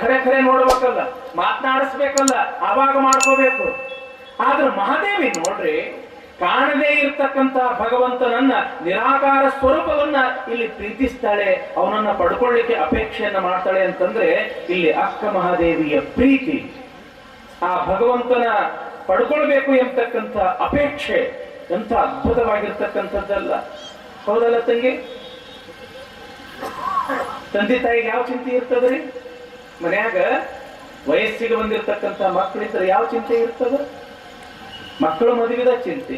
ಖರೆ ಖರೆ ನೋಡ್ಬೇಕಲ್ಲ, ಮಾತನಾಡಿಸ್ಬೇಕಲ್ಲ ಆವಾಗ ಮಾಡ್ಕೋಬೇಕು. ಆದ್ರೆ ಮಹಾದೇವಿ ನೋಡ್ರಿ, ಕಾಣದೇ ಇರ್ತಕ್ಕಂತ ಭಗವಂತನನ್ನ ನಿರಾಕಾರ ಸ್ವರೂಪವನ್ನ ಇಲ್ಲಿ ಪ್ರೀತಿಸ್ತಾಳೆ, ಅವನನ್ನ ಪಡ್ಕೊಳ್ಳಿಕ್ಕೆ ಅಪೇಕ್ಷೆಯನ್ನ ಮಾಡ್ತಾಳೆ ಅಂತಂದ್ರೆ ಇಲ್ಲಿ ಅಕ್ಕ ಮಹಾದೇವಿಯ ಪ್ರೀತಿ. ಆ ಭಗವಂತನ ಪಡ್ಕೊಳ್ಬೇಕು ಎಂಬತಕ್ಕಂಥ ಅಪೇಕ್ಷೆ ಎಂಥ ಅದ್ಭುತವಾಗಿರ್ತಕ್ಕಂಥದ್ದಲ್ಲ. ಹೌದಲ್ಲ ತಂಗಿ? ತಂದೆ ತಾಯಿಗೆ ಯಾವ ಚಿಂತೆ ಇರ್ತದ್ರಿ? ಮನ್ಯಾಗ ವಯಸ್ಸಿಗೆ ಬಂದಿರತಕ್ಕಂಥ ಮಕ್ಕಳಿದ್ರೆ ಯಾವ ಚಿಂತೆ ಇರ್ತದ? ಮಕ್ಕಳು ಮದುವೆದ ಚಿಂತೆ.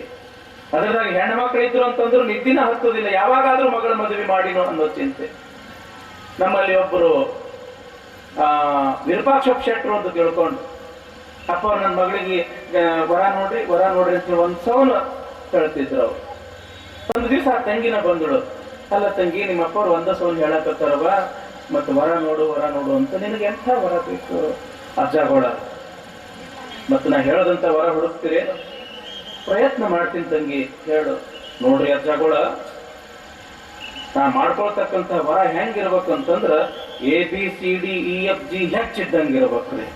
ಅದರಾಗ ಹೆಣ್ಣು ಮಕ್ಕಳು ಇದ್ರು ಅಂತಂದ್ರು ನಿದ್ದಿನ ಹತ್ತೋದಿಲ್ಲ, ಯಾವಾಗಾದ್ರೂ ಮಗಳ ಮದುವೆ ಮಾಡಿನೋ ಅನ್ನೋ ಚಿಂತೆ. ನಮ್ಮಲ್ಲಿ ಒಬ್ಬರು ಆ, ವಿರೂಪಾಕ್ಷ ಶೆಟ್ರು ಅಂತ ತಿಳ್ಕೊಂಡು, ಅಪ್ಪ ನನ್ನ ಮಗಳಿಗೆ ವರ ನೋಡ್ರಿ ವರ ನೋಡ್ರಿ ಅಂತ ಒಂದ್ ಸೌನ ಹೇಳ್ತಿದ್ರು ಅವ್ರು. ಒಂದು ದಿವಸ ಆ ತಂಗಿನ ಬಂದಳು. ಅಲ್ಲ ತಂಗಿ ನಿಮ್ಮ ಅಪ್ಪ ಅವ್ರು ಒಂದ ಸೌನ್ ಹೇಳಕತ್ತಾರವ ಮತ್ತೆ ವರ ನೋಡು ವರ ನೋಡು ಅಂತ ನಿನಗೆ ಎಂಥ ವರ ಬೇಕು? ಅಜ್ಜಗೋಳ ಮತ್ತೆ ನಾ ಹೇಳೋದಂತ ವರ ಹುಡುಕ್ತೀರಿ? ಪ್ರಯತ್ನ ಮಾಡ್ತೀನಿ ತಂಗಿ, ಹೇಳು. ನೋಡ್ರಿ ಅಜ್ಜಗೋಳ ನಾ ಮಾಡ್ಕೊಳ್ತಕ್ಕಂಥ ವರ ಹೆಂಗಿರ್ಬೇಕು ಅಂತಂದ್ರ A B C D E F G ಹೆಚ್ಚಿದ್ದಂಗೆ ಇರ್ಬೇಕ್ರಿ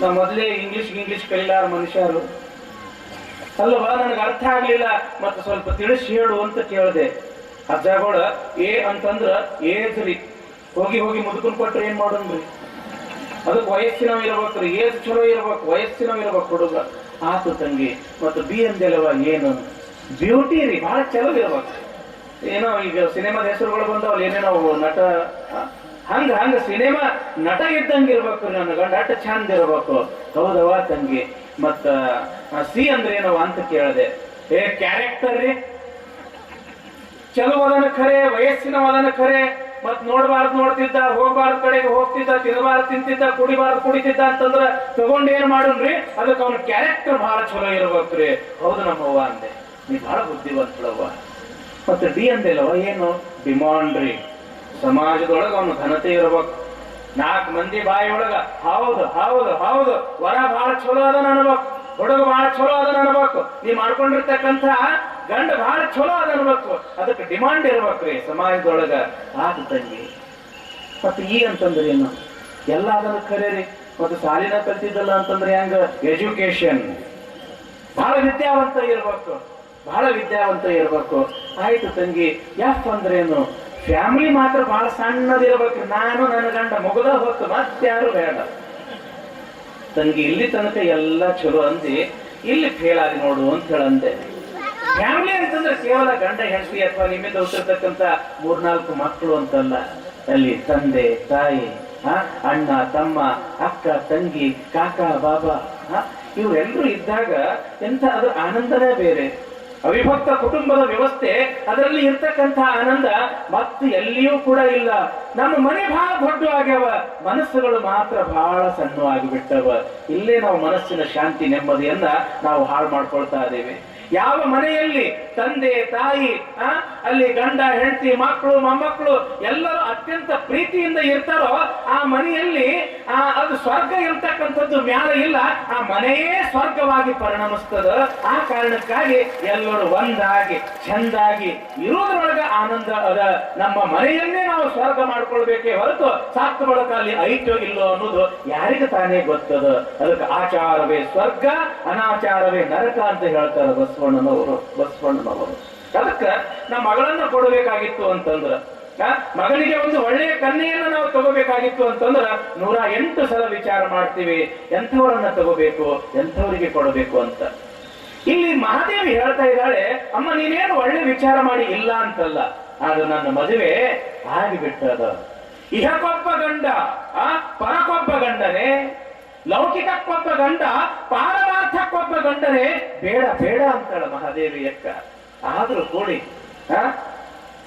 ನಾ ಮೊದಲೇ ಇಂಗ್ಲಿಷ್ ಇಂಗ್ಲಿಷ್ ಕೈಲಾರ ಮನುಷ್ಯರು. ಅಲ್ವಾ ನನಗೆ ಅರ್ಥ ಆಗ್ಲಿಲ್ಲ. ಮತ್ತೆ ಸ್ವಲ್ಪ ತಿಳಿಸಿ ಹೇಳು ಅಂತ ಕೇಳಿದೆ. ಅಜ್ಜಗೋಳ ಎ ಅಂತಂದ್ರ ಏಜ್ ರೀ. ಹೋಗಿ ಹೋಗಿ ಮುದುಕನ್ ಕೊಟ್ರೆ ಏನ್ ಮಾಡೋಣ್ರಿ ಅದಕ್ಕೆ ವಯಸ್ಸಿನವ ಇರ್ಬೇಕ್ರಿ ಏಜ್ ಚಲೋ ಇರ್ಬೇಕು, ವಯಸ್ಸಿನವ ಇರ್ಬೇಕು ಹುಡುಗ. ಆತು ತಂಗಿ, ಮತ್ತು ಬಿ ಅಂದೆಲ್ಲವ ಏನು? ಬ್ಯೂಟಿ ರೀ ಬಹಳ ಚಲೋ ಇರ್ಬೇಕು. ಏನೋ ಈಗ ಸಿನಿಮಾದ ಹೆಸರುಗಳು ಬಂದವಲ್ಲ, ಏನೇನೋ ನಟ ಹಂಗ ಹಂಗ ಸಿನಿಮಾ ನಟ ಇದ್ದಂಗೆ ಇರ್ಬೇಕು ನನ್ನ ಗಂಡ ನಟ ಚಂದ ಇರ್ಬೇಕು. ಹೌದವ ತಂಗಿ? ಮತ್ತ ಸಿ ಅಂದ್ರೆ ಏನವ ಅಂತ ಕೇಳಿದೆ. ಏ ಕ್ಯಾರೆಕ್ಟರ್ ರೀ. ಚಲೋ ಅದನ ಖರೆ ವಯಸ್ಸಿನ ಖರೆ. ಮತ್ ನೋಡ್ಬಾರ್ದು ನೋಡ್ತಿದ್ದ, ಹೋಗ್ಬಾರ್ದು ಕಡೆಗೆ ಹೋಗ್ತಿದ್ದ ತಿನ್ನಬಾರ್ದು ತಿಂತಿದ್ದ, ಕುಡಿಬಾರ್ದು ಕುಡಿತಿದ್ದ ಅಂತಂದ್ರ ತಗೊಂಡ್ ಏನ್ ಮಾಡುನ್ರಿ? ಅದಕ್ಕೆ ಅವನ ಕ್ಯಾರೆಕ್ಟರ್ ಬಹಳ ಚಲೋ ಇರ್ಬೇಕ್ರಿ ಹೌದು ನಮ್ಮವ್ವ ಅಂದೆ. ನೀ ಬಹಳ ಬುದ್ಧಿವಂತಳವ್ವ. ಮತ್ತೆ ಡಿ ಅಂದೇಲವ ಏನು? ಡಿಮಾಂಡ್ ರೀ. ಸಮಾಜದೊಳಗ ಅವನು ಘನತೆ ಇರ್ಬೇಕು. ನಾಲ್ಕು ಮಂದಿ ಬಾಯಿಯೊಳಗ, ಹೌದು ಹೌದು ಹೌದು. ವರ ಬಹಳ ಚಲೋ ಅದ ನನಬೇಕು. ಹುಡುಗ ಬಹಳ ಚಲೋ ಅದ ನನಬೇಕು. ನೀ ಮಾಡ್ಕೊಂಡಿರ್ತಕ್ಕಂಥ ಗಂಡ ಬಹಳ ಚಲೋ ಅದ ಅನ್ಬೇಕು ಅದಕ್ಕೆ ಡಿಮಾಂಡ್ ಇರ್ಬೇಕ್ರಿ ಸಮಾಜದೊಳಗ. ಆದು ತಂಗಿ, ಮತ್ತೆ ಈ ಅಂತಂದ್ರೆ ಏನು? ಎಲ್ಲ ಅದನ್ನು ಕರೀರಿ, ಮತ್ತು ಸಾಲಿನ ಕಲ್ತಿದ್ದಲ್ಲ ಅಂತಂದ್ರೆ ಹೆಂಗ? ಎಜುಕೇಶನ್ ಬಹಳ ವಿದ್ಯಾವಂತ ಇರ್ಬೇಕು ಬಹಳ ವಿದ್ಯಾವಂತ ಇರ್ಬೇಕು. ಆಯ್ತು ತಂಗಿ ಎಫ್ ಏನು? ಫ್ಯಾಮಿಲಿ ಮಾತ್ರ ಬಹಳ ಸಣ್ಣದಿರ್ಬೇಕು. ನಾನು, ನನ್ನ ಗಂಡ ಮುಗದ ಹೊತ್ತು ಮತ್ತಾರು ಬೇಡ. ತಂಗಿ, ಇಲ್ಲಿ ತನಕ ಎಲ್ಲ ಚಲೋ ಅಂದಿ, ಇಲ್ಲಿ ಫೇಲ್ ಆಗಿ ನೋಡು ಅಂತ ಹೇಳಂದೆ. ಫ್ಯಾಮಿಲಿ ಅಂತಂದ್ರೆ ಕೇವಲ ಗಂಡ ಹೆಂಡತಿ ಅಥವಾ ನಿಮ್ಮಿಂದ ಹುಟ್ಟಿರ್ತಕ್ಕಂಥ ಮೂರ್ನಾಲ್ಕು ಮಕ್ಕಳು ಅಂತಲ್ಲ. ಅಲ್ಲಿ ತಂದೆ, ತಾಯಿ ಅಣ್ಣ, ತಮ್ಮ, ಅಕ್ಕ, ತಂಗಿ, ಕಾಕ, ಬಾಬಾ ಇವರೆಲ್ಲರೂ ಇದ್ದಾಗ ಎಂತ ಅದ್ರ ಆನಂದನೇ ಬೇರೆ. ಅವಿಭಕ್ತ ಕುಟುಂಬದ ವ್ಯವಸ್ಥೆ, ಅದರಲ್ಲಿ ಇರ್ತಕ್ಕಂಥ ಆನಂದ ಮತ್ತೆ ಎಲ್ಲಿಯೂ ಕೂಡ ಇಲ್ಲ. ನಮ್ಮ ಮನೆ ಬಹಳ ದೊಡ್ಡ ಆಗ್ಯಾವ. ಮನಸ್ಸುಗಳು ಮಾತ್ರ ಬಹಳ ಸಣ್ಣವಾಗಿ ಆಗಿಬಿಟ್ಟವ ಇಲ್ಲೇ ನಾವು ಮನಸ್ಸಿನ ಶಾಂತಿ ನೆಮ್ಮದಿಯನ್ನ ನಾವು ಹಾಳು ಮಾಡ್ಕೊಳ್ತಾ ಇದ್ದೇವೆ. ಯಾವ ಮನೆಯಲ್ಲಿ ತಂದೆ, ತಾಯಿ ಅಲ್ಲಿ ಗಂಡ, ಹೆಂಡತಿ, ಮಕ್ಕಳು, ಮೊಮ್ಮಕ್ಕಳು ಎಲ್ಲರೂ ಅತ್ಯಂತ ಪ್ರೀತಿಯಿಂದ ಇರ್ತಾರೋ, ಆ ಮನೆಯಲ್ಲಿ, ಆ, ಅದು ಸ್ವರ್ಗ ಇರ್ತಕ್ಕಂಥದ್ದು ಮ್ಯಾಲ ಇಲ್ಲ, ಆ ಮನೆಯೇ ಸ್ವರ್ಗವಾಗಿ ಪರಿಣಮಿಸ್ತದ, ಆ ಕಾರಣಕ್ಕಾಗಿ ಎಲ್ಲರೂ ಒಂದಾಗಿ, ಚಂದಾಗಿ ಇರೋದ್ರೊಳಗ ಆನಂದ ಅದ. ನಮ್ಮ ಮನೆಯನ್ನೇ ನಾವು ಸ್ವರ್ಗ ಮಾಡ್ಕೊಳ್ಬೇಕೇ ಹೊರತು ಸಾಕು ಬಳಕ ಅಲ್ಲಿ ಐಕ್ಯ ಇಲ್ಲೋ ಅನ್ನೋದು ಯಾರಿಗೆ ತಾನೇ ಗೊತ್ತದ? ಅದಕ್ಕೆ ಆಚಾರವೇ ಸ್ವರ್ಗ, ಅನಾಚಾರವೇ ನರಕ ಅಂತ ಹೇಳ್ತಾರೆ ಬಸವಣ್ಣನವರು ಬಸವಣ್ಣನವರು. ಅದಕ್ಕ ನಮ್ಮ ಮಗಳನ್ನ ಕೊಡಬೇಕಾಗಿತ್ತು ಅಂತಂದ್ರ ಮಗನಿಗೆ ಒಂದು ಒಳ್ಳೆಯ ಕನ್ಯೆಯನ್ನ ನಾವು ತಗೋಬೇಕಾಗಿತ್ತು ಅಂತಂದ್ರ ನೂರ ಎಂಟು ಸಲ ವಿಚಾರ ಮಾಡ್ತೀವಿ, ಎಂಥವರನ್ನ ತಗೋಬೇಕು, ಎಂಥವರಿಗೆ ಕೊಡಬೇಕು ಅಂತ. ಇಲ್ಲಿ ಮಹಾದೇವಿ ಹೇಳ್ತಾ ಇದ್ದಾಳೆ, ಅಮ್ಮ, ನೀನೇನು ಒಳ್ಳೆ ವಿಚಾರ ಮಾಡಿ ಇಲ್ಲ ಅಂತಲ್ಲ ಅದು ನನ್ನ ಮದುವೆ ಆಗಿಬಿಟ್ಟದ. ಇಹಕ್ಕೊಬ್ಬ ಗಂಡ ಆ ಪರಕೊಪ್ಪ ಗಂಡನೇ ಲೌಕಿಕಕ್ಕೊಬ್ಬ ಗಂಡ ಪಾರಮಾರ್ಥಕ್ಕೊಬ್ಬ ಗಂಡರೆ ಬೇಡ ಬೇಡ ಅಂತಾಳ ಮಹಾದೇವಿ ಅಕ್ಕ ಆದ್ರೂ ಕೂಡಿ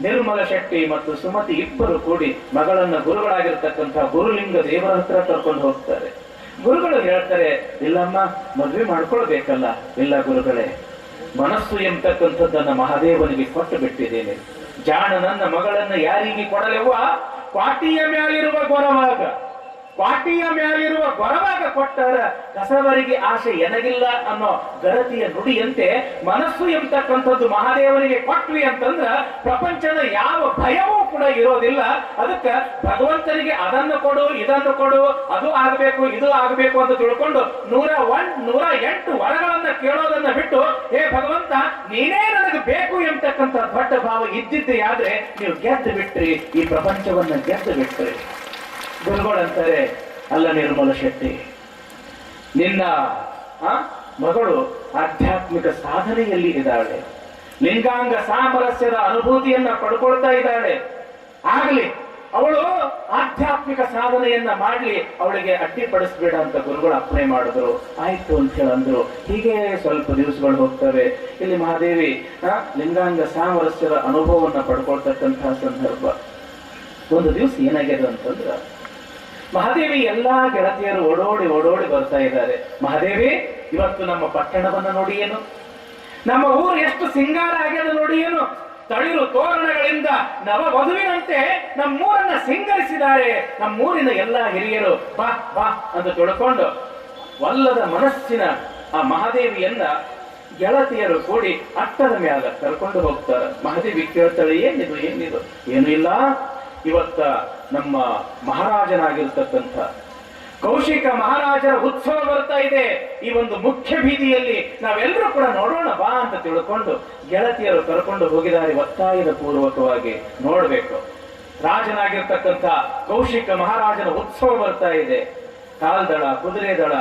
ನಿರ್ಮಲ ಶೆಟ್ಟಿ ಮತ್ತು ಸುಮತಿ ಇಬ್ಬರು ಕೂಡಿ ಮಗಳನ್ನ ಗುರುಗಳಾಗಿರ್ತಕ್ಕಂತಹ ಗುರುಲಿಂಗ ದೇವರ ಹತ್ರ ಕರ್ಕೊಂಡು ಹೋಗ್ತಾರೆ. ಗುರುಗಳು ಹೇಳ್ತಾರೆ, ಇಲ್ಲಮ್ಮ, ಮದ್ವೆ ಮಾಡ್ಕೊಳ್ಬೇಕಲ್ಲ, ಇಲ್ಲ ಗುರುಗಳೇ. ಮನಸ್ಸು ಎಂಬತಕ್ಕಂಥದ್ದನ್ನ ಮಹಾದೇವನಿಗೆ ಕೊಟ್ಟು ಬಿಟ್ಟಿದ್ದೇನೆ. ಜಾಣ ನನ್ನ ಮಗಳನ್ನ ಯಾರಿಗೆ ಕೊಡಲೆವ್ವ? ಪಾಟಿಯ ಮ್ಯಾಲಿರುವ ಗೊರವಾಗ. ಕ್ವಾಟಿಯ ಮೇಲಿರುವ ಬರವಾಗ ಕೊಟ್ಟರ ಕಸವರಿಗೆ ಆಸೆ ಎನಗಿಲ್ಲ ಅನ್ನೋ ಗರತಿಯ ನುಡಿಯಂತೆ ಮನಸ್ಸು ಎಂಬತಕ್ಕಂಥದ್ದು ಮಹಾದೇವನಿಗೆ ಕೊಟ್ವಿ ಅಂತಂದ್ರ ಪ್ರಪಂಚದ ಯಾವ ಭಯವೂ ಕೂಡ ಇರೋದಿಲ್ಲ. ಅದಕ್ಕ ಭಗವಂತನಿಗೆ ಅದನ್ನು ಕೊಡು, ಇದನ್ನು ಕೊಡು, ಅದು ಆಗಬೇಕು, ಇದು ಆಗಬೇಕು ಅಂತ ತಿಳ್ಕೊಂಡು ನೂರ ಒನ್, ನೂರ ಎಂಟು ವರಗಳನ್ನ ಕೇಳೋದನ್ನ ಬಿಟ್ಟು, ಹೇ ಭಗವಂತ, ನೀನೇ ನನಗೆ ಬೇಕು ಎಂಬತಕ್ಕಂಥ ದೊಡ್ಡ ಭಾವ ಇದ್ದಿದ್ದೇ ಆದ್ರೆ ನೀವು ಗೆದ್ದು ಬಿಟ್ರಿ ಈ ಪ್ರಪಂಚವನ್ನ ಗೆದ್ದು ಬಿಟ್ರಿ ಗುರುಗಳಂತಾರೆ ಅಲ್ಲ ನಿರ್ಮಲ ಶೆಟ್ಟಿ, ನಿನ್ನ ಮಗಳು ಆಧ್ಯಾತ್ಮಿಕ ಸಾಧನೆಯಲ್ಲಿ ಇದ್ದಾಳೆ. ಲಿಂಗಾಂಗ ಸಾಮರಸ್ಯದ ಅನುಭೂತಿಯನ್ನ ಪಡ್ಕೊಳ್ತಾ ಇದ್ದಾಳೆ. ಆಗ್ಲಿ, ಅವಳು ಆಧ್ಯಾತ್ಮಿಕ ಸಾಧನೆಯನ್ನ ಮಾಡ್ಲಿ, ಅವಳಿಗೆ ಅಡ್ಡಿಪಡಿಸ್ಬೇಡ ಅಂತ ಗುರುಗಳು ಅಪ್ಪಣೆ ಮಾಡಿದ್ರು. ಆಯ್ತು ಅಂತ ಹೇಳಂದ್ರು. ಹೀಗೆ ಸ್ವಲ್ಪ ದಿವಸಗಳು ಹೋಗ್ತವೆ. ಇಲ್ಲಿ ಮಹಾದೇವಿ ಲಿಂಗಾಂಗ ಸಾಮರಸ್ಯದ ಅನುಭವವನ್ನ ಪಡ್ಕೊಳ್ತಕ್ಕಂತಹ ಸಂದರ್ಭ. ಒಂದು ದಿವಸ ಏನಾಗ್ಯದ ಅಂತಂದ್ರ ಮಹಾದೇವಿ ಎಲ್ಲಾ ಗೆಳತಿಯರು ಓಡೋಡಿ ಓಡೋಡಿ ಬರ್ತಾ ಇದ್ದಾರೆ. ಮಹಾದೇವಿ, ಇವತ್ತು ನಮ್ಮ ಪಟ್ಟಣವನ್ನ ನೋಡಿ ಏನು? ನಮ್ಮ ಊರು ಎಷ್ಟು ಸಿಂಗಾರ ಆಗ್ಯದ ನೋಡಿ ಏನು? ತಳಿರು ತೋರಣಗಳಿಂದ ನವ ವಧುವಿನಂತೆ ನಮ್ಮೂರನ್ನ ಸಿಂಗರಿಸಿದ್ದಾರೆ. ನಮ್ಮೂರಿನ ಎಲ್ಲಾ ಹಿರಿಯರು, ಬಾ ಬಾ ಅಂತ ತಿಳ್ಕೊಂಡು ವಲ್ಲದ ಮನಸ್ಸಿನ ಆ ಮಹಾದೇವಿಯನ್ನ ಗೆಳತಿಯರು ಕೂಡಿ ಅಟ್ಟದ ಮ್ಯಾಲ ಕರ್ಕೊಂಡು ಹೋಗ್ತಾರೆ. ಮಹಾದೇವಿ ಕೇಳ್ತಾಳೆ, ಏನಿದು ಏನಿದು? ಏನು ಇಲ್ಲ ಇವತ್ತ ನಮ್ಮ ಮಹಾರಾಜನಾಗಿರ್ತಕ್ಕಂಥ ಕೌಶಿಕ ಮಹಾರಾಜರ ಉತ್ಸವ ಬರ್ತಾ ಇದೆ. ಈ ಒಂದು ಮುಖ್ಯ ಬೀದಿಯಲ್ಲಿ ನಾವೆಲ್ಲರೂ ಕೂಡ ನೋಡೋಣ ಬಾ ಅಂತ ತಿಳ್ಕೊಂಡು ಗೆಳತಿಯರು ಕರ್ಕೊಂಡು ಹೋಗಿದ್ದಾರೆ ಒತ್ತಾಯದ ಪೂರ್ವಕವಾಗಿ ನೋಡಬೇಕು. ರಾಜನಾಗಿರ್ತಕ್ಕಂಥ ಕೌಶಿಕ ಮಹಾರಾಜನ ಉತ್ಸವ ಬರ್ತಾ ಇದೆ. ಕಾಲ್ದಳ ಕುದುರೆ ದಳ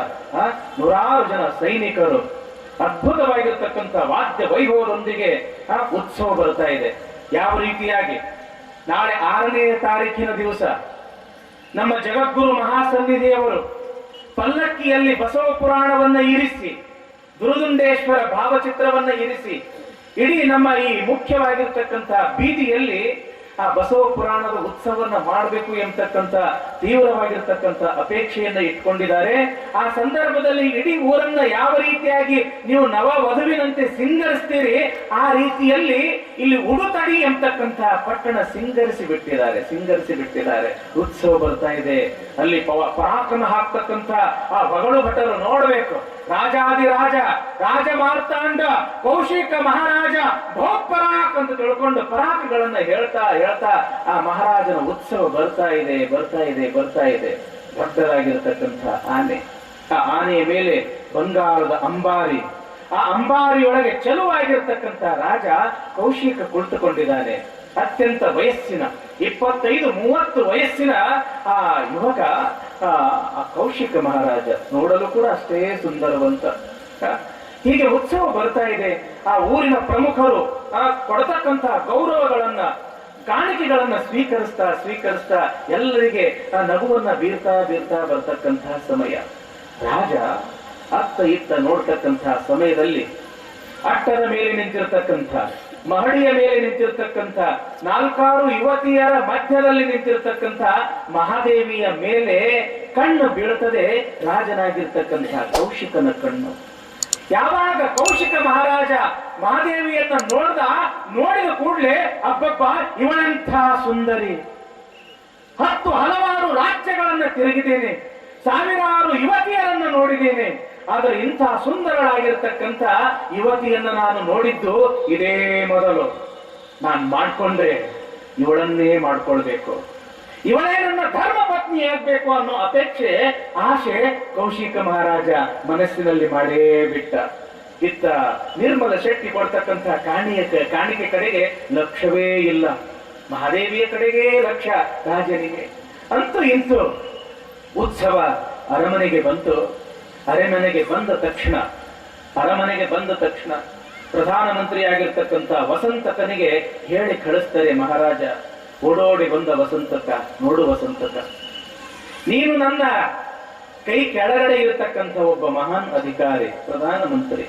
ನೂರಾರು ಜನ ಸೈನಿಕರು ಅದ್ಭುತವಾಗಿರ್ತಕ್ಕಂಥ ವಾದ್ಯ ವೈಭವದೊಂದಿಗೆ ಉತ್ಸವ ಬರ್ತಾ ಇದೆ. ಯಾವ ರೀತಿಯಾಗಿ? ನಾಳೆ ಆರನೇ ತಾರೀಕಿನ ದಿವಸ ನಮ್ಮ ಜಗದ್ಗುರು ಮಹಾಸನ್ನಿಧಿಯವರು ಪಲ್ಲಕ್ಕಿಯಲ್ಲಿ ಬಸವ ಪುರಾಣವನ್ನ ಇರಿಸಿ, ದುರುದುಂಡೇಶ್ವರ ಭಾವಚಿತ್ರವನ್ನ ಇರಿಸಿ, ಇಡೀ ನಮ್ಮ ಈ ಮುಖ್ಯವಾಗಿರ್ತಕ್ಕಂಥ ಬೀದಿಯಲ್ಲಿ ಆ ಬಸವ ಪುರಾಣದ ಉತ್ಸವವನ್ನ ಮಾಡಬೇಕು ಎಂತಕ್ಕಂಥ ತೀವ್ರವಾಗಿರ್ತಕ್ಕಂಥ ಅಪೇಕ್ಷೆಯನ್ನ ಇಟ್ಕೊಂಡಿದ್ದಾರೆ. ಆ ಸಂದರ್ಭದಲ್ಲಿ ಇಡೀ ಊರನ್ನ ಯಾವ ರೀತಿಯಾಗಿ ನೀವು ನವ ವಧುವಿನಂತೆ ಸಿಂಗರಿಸ್ತೀರಿ, ಆ ರೀತಿಯಲ್ಲಿ ಇಲ್ಲಿ ಉಡುತಡಿ ಎಂತಕ್ಕಂಥ ಪಟ್ಟಣ ಸಿಂಗರಿಸಿ ಬಿಟ್ಟಿದ್ದಾರೆ ಸಿಂಗರಿಸಿ ಬಿಟ್ಟಿದ್ದಾರೆ. ಉತ್ಸವ ಬರ್ತಾ ಇದೆ. ಅಲ್ಲಿ ಪರಾಕ್ರಮ ಹಾಕ್ತಕ್ಕಂಥ ಆ ಬಗಳು ಭಟರು ನೋಡ್ಬೇಕು. ರಾಜಾದಿರಾಜ ರಾಜ ಮಾರ್ತಾಂಡ, ಕೌಶಿಕ ಮಹಾರಾಜ ಭೋಪರಾಕ್ ಅಂತ ತಿಳ್ಕೊಂಡು ಪರಾಕ್ಗಳನ್ನ ಹೇಳ್ತಾ ಹೇಳ್ತಾ ಆ ಮಹಾರಾಜನ ಉತ್ಸವ ಬರ್ತಾ ಇದೆ ಬರ್ತಾ ಇದೆ ಬರ್ತಾ ಇದೆ. ಭಕ್ತರಾಗಿರ್ತಕ್ಕಂಥ ಆನೆ. ಆ ಆನೆಯ ಮೇಲೆ ಬಂಗಾರದ ಅಂಬಾರಿ. ಆ ಅಂಬಾರಿಯೊಳಗೆ ಚಲುವಾಗಿರ್ತಕ್ಕಂಥ ರಾಜ ಕೌಶಿಕ ಕುಳಿತುಕೊಂಡಿದ್ದಾನೆ. ಅತ್ಯಂತ ವಯಸ್ಸಿನ, ಇಪ್ಪತ್ತೈದು, ಮೂವತ್ತು ವಯಸ್ಸಿನ ಆ ಯುವಕ ಆ ಕೌಶಿಕ ಮಹಾರಾಜ ನೋಡಲು ಕೂಡ ಅಷ್ಟೇ ಸುಂದರವಂತ. ಹೀಗೆ ಉತ್ಸವ ಬರ್ತಾ ಇದೆ. ಆ ಊರಿನ ಪ್ರಮುಖರು ಆ ಕೊಡತಕ್ಕಂತಹ ಗೌರವಗಳನ್ನ, ಕಾಣಿಕೆಗಳನ್ನ ಸ್ವೀಕರಿಸ್ತಾ ಸ್ವೀಕರಿಸ್ತಾ ಎಲ್ಲರಿಗೆ ಆ ನಗುವನ್ನ ಬೀರ್ತಾ ಬೀರ್ತಾ ಬರ್ತಕ್ಕಂತಹ ಸಮಯ. ರಾಜ ಅತ್ತ ಇತ್ತ ನೋಡ್ತಕ್ಕಂತಹ ಸಮಯದಲ್ಲಿ ಅಟ್ಟದ ಮೇಲೆ ನಿಂತಿರ್ತಕ್ಕಂಥ ಮಹಡಿಯ ಮೇಲೆ ನಿಂತಿರ್ತಕ್ಕಂಥ ನಾಲ್ಕಾರು ಯುವತಿಯರ ಮಧ್ಯದಲ್ಲಿ ನಿಂತಿರ್ತಕ್ಕಂಥ ಮಹಾದೇವಿಯ ಮೇಲೆ ಕಣ್ಣು ಬೀಳುತ್ತದೆ. ರಾಜನಾಗಿರ್ತಕ್ಕಂಥ ಕೌಶಿಕನ ಕಣ್ಣು. ಯಾವಾಗ ಕೌಶಿಕ ಮಹಾರಾಜ ಮಹಾದೇವಿಯನ್ನ ನೋಡ್ದ, ನೋಡಿದ ಕೂಡಲೇ, ಅಬ್ಬಬ್ಬ ಇವನಂಥ ಸುಂದರಿ. ಹತ್ತು ಹಲವಾರು ರಾಜ್ಯಗಳನ್ನ ತಿರುಗಿದ್ದೇನೆ. ಸಾವಿರಾರು ಯುವತಿಯರನ್ನ ನೋಡಿದ್ದೇನೆ. ಆದರೆ ಇಂಥ ಸುಂದರಳಾಗಿರ್ತಕ್ಕಂಥ ಯುವತಿಯನ್ನ ನಾನು ನೋಡಿದ್ದು ಇದೇ ಮೊದಲು. ನಾನು ಮಾಡ್ಕೊಂಡ್ರೆ ಇವಳನ್ನೇ ಮಾಡ್ಕೊಳ್ಬೇಕು. ಇವಳೇ ನನ್ನ ಧರ್ಮ ಪತ್ನಿ ಆಗ್ಬೇಕು ಅನ್ನೋ ಅಪೇಕ್ಷೆ ಆಶೆ ಕೌಶಿಕ ಮಹಾರಾಜ ಮನಸ್ಸಿನಲ್ಲಿ ಮಾಡೇ ಬಿಟ್ಟ. ಇತ್ತ ನಿರ್ಮಲ ಶೆಟ್ಟಿ ಕೊಡ್ತಕ್ಕಂಥ ಕಾಣಿಯ ಕಾಣಿಕೆ ಕಡೆಗೆ ಲಕ್ಷ್ಯವೇ ಇಲ್ಲ. ಮಹಾದೇವಿಯ ಕಡೆಗೆ ಲಕ್ಷ್ಯ ರಾಜನಿಗೆ. ಅಂತೂ ಇಂತು ಉತ್ಸವ ಅರಮನೆಗೆ ಬಂತು. ಅರಮನೆಗೆ ಬಂದ ತಕ್ಷಣ, ಅರಮನೆಗೆ ಬಂದ ತಕ್ಷಣ ಪ್ರಧಾನಮಂತ್ರಿ ಆಗಿರ್ತಕ್ಕಂಥ ವಸಂತಕನಿಗೆ ಹೇಳಿ ಕಳಿಸ್ತಾರೆ ಮಹಾರಾಜ, ಓಡೋಡಿ ಬಂದ ವಸಂತಕ, ನೋಡು ವಸಂತಕ. ನೀನು ನನ್ನ ಕೈ ಕೆಳಗಡೆ ಇರತಕ್ಕಂಥ ಒಬ್ಬ ಮಹಾನ್ ಅಧಿಕಾರಿ, ಪ್ರಧಾನಮಂತ್ರಿ.